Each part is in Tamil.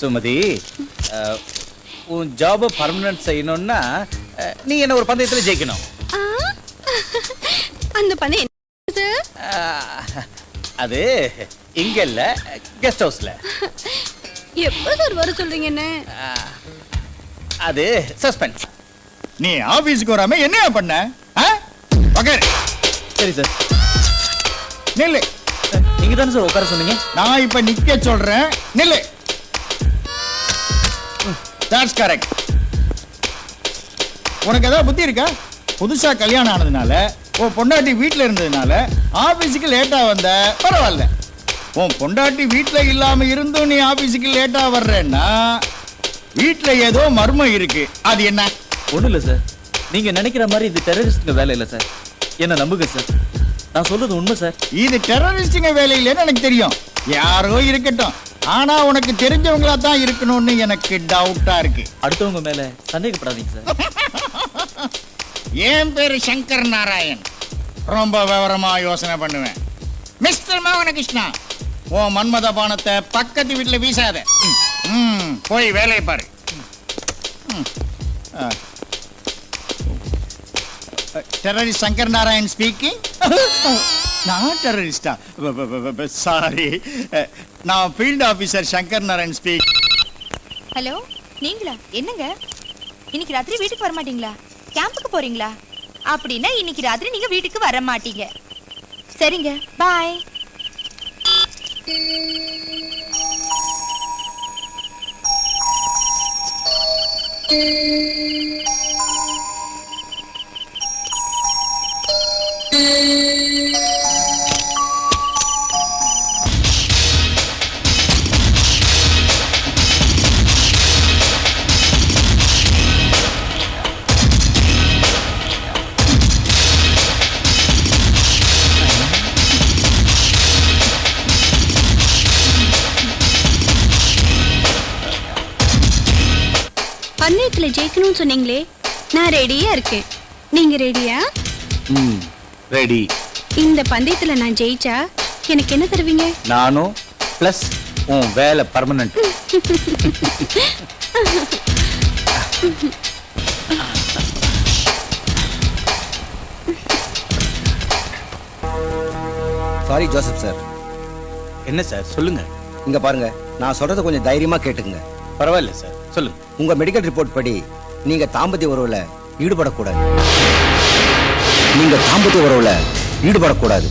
சுமதி உன் ஜாப பர்மனன்ட் செய்யணும்னா நீ என்ன ஒரு பந்தயத்துல ஜெயிக்கணும்? ஆ, அந்த அஹ், அது இங்க இல்ல கெஸ்ட் ஹவுஸ்ல எப்போ சார் வர சொல்றீங்க என்ன? அது சஸ்பென்ஸ் நீ ஆபீஸ்க்கு வராம என்ன பண்ண. சரி சார் நில்லு. நீங்க தானே சார் உட்கார சொன்னீங்க? நான் இப்ப நிக்க சொல்றேன். நில்லு. தட்ஸ் கரெக்ட் உனக்கு ஏதாவது புத்தி இருக்கா? புதுசா கல்யாணம் ஆனதுனால உன் பொண்டாட்டி வீட்ல இருந்ததுனால ஆபீஸுக்கு லேட்டா வந்த பரவாயில்ல. உன் பொண்டாட்டி வீட்ல இல்லாம இருந்தும் நீ ஆபீஸுக்கு லேட்டா வர்றேன்னா வீட்ல ஏதோ மர்மம் இருக்கு. அது என்ன? ஒண்ணும் இல்ல சார் நீங்க நினைக்கிற மாதிரி இது டெரரிஸ்ட்ங்க வேலை இல்ல சார் என்ன நம்புங்க சார் நான் சொல்றது உண்மை சார் இது டெரரிஸ்டுங்க வேலையிலேன்னு எனக்கு தெரியும். யாரோ இருக்கட்டும். ஆனா உனக்கு தெரிஞ்சவங்களா தான் இருக்கணும்னு எனக்கு டவுட்டா இருக்கு. அடுத்தவங்க மேல சந்தேகப்படாதீங்க சார் என் பேரு சங்கர் நாராயண். ரொம்ப விவரமா யோசனை பண்ணுவேன். மிஸ்டர் மோகனகிருஷ்ணா உன் மன்மத பானத்தை பக்கத்து வீட்டுல வீசாத. ம், போய் வேலையை பாரு. டெரரிஸ்ட் சங்கர் நாராயண் ஸ்பீக்கிங் நான் டெரரிஸ்டா சாரி நான் field officer Shankar Narayan speak hello நீங்களா? என்னங்க? இன்னைக்கு ராத்திரி வீட்டுக்கு வர மாட்டீங்களா கேம்புக்கு போறீங்களா? அப்படின்னா இன்னைக்கு ராத்திரி நீங்க வீட்டுக்கு வர மாட்டீங்க சரிங்க. பாய் பந்தயத்துல ஜெயிக்கணும்னு சொன்னீங்களே நான் ரெடியா இருக்கேன். நீங்க ரெடியா ம் ரெடி இந்த பந்தயத்துல நான் ஜெயிச்சா எனக்கு என்ன தருவீங்க? நானும் ப்ளஸ் உன் வேலை பர்மனன்ட் சாரி ஜோசப் சார் என்ன சார் சொல்லுங்க. இங்க பாருங்க நான் சொல்றத கொஞ்சம் தைரியமா கேட்டுக்குங்க. பரவாயில்ல சார் சொல்லுங்க. உங்க மெடிக்கல் ரிப்போர்ட் படி நீங்க தாம்பத்திய உறவுல ஈடுபடக்கூடாது. நீங்க தாம்பத்திய உறவுல ஈடுபடக்கூடாது.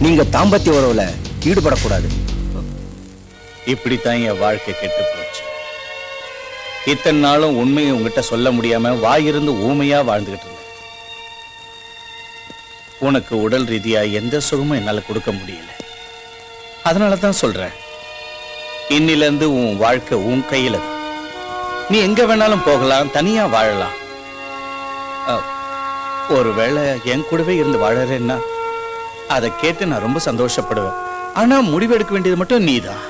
நீங்க தாம்பத்திய உறவுல ஈடுபடக்கூடாது. இப்படித்தான் என் வாழ்க்கை கெட்டு போச்சு. இத்தனை நாளும் உண்மையை உங்ககிட்ட சொல்ல முடியாம வாயிருந்து ஊமையா வாழ்ந்துகிட்டு இருந்தேன். உனக்கு உடல் ரீதியா எந்த சுகமும் என்னால கொடுக்க முடியல. அதனால தான் சொல்றேன். இன்னிலிருந்து உன் வாழ்க்கை உன் கையில நீ எங்க வேணாலும் போகலாம் தனியா வாழலாம். ஒருவேளை என் கூடவே இருந்து வாழறேன்னா அதை கேட்டு நான் ரொம்ப சந்தோஷப்படுவேன். ஆனா முடிவெடுக்க வேண்டியது மட்டும் நீதான்.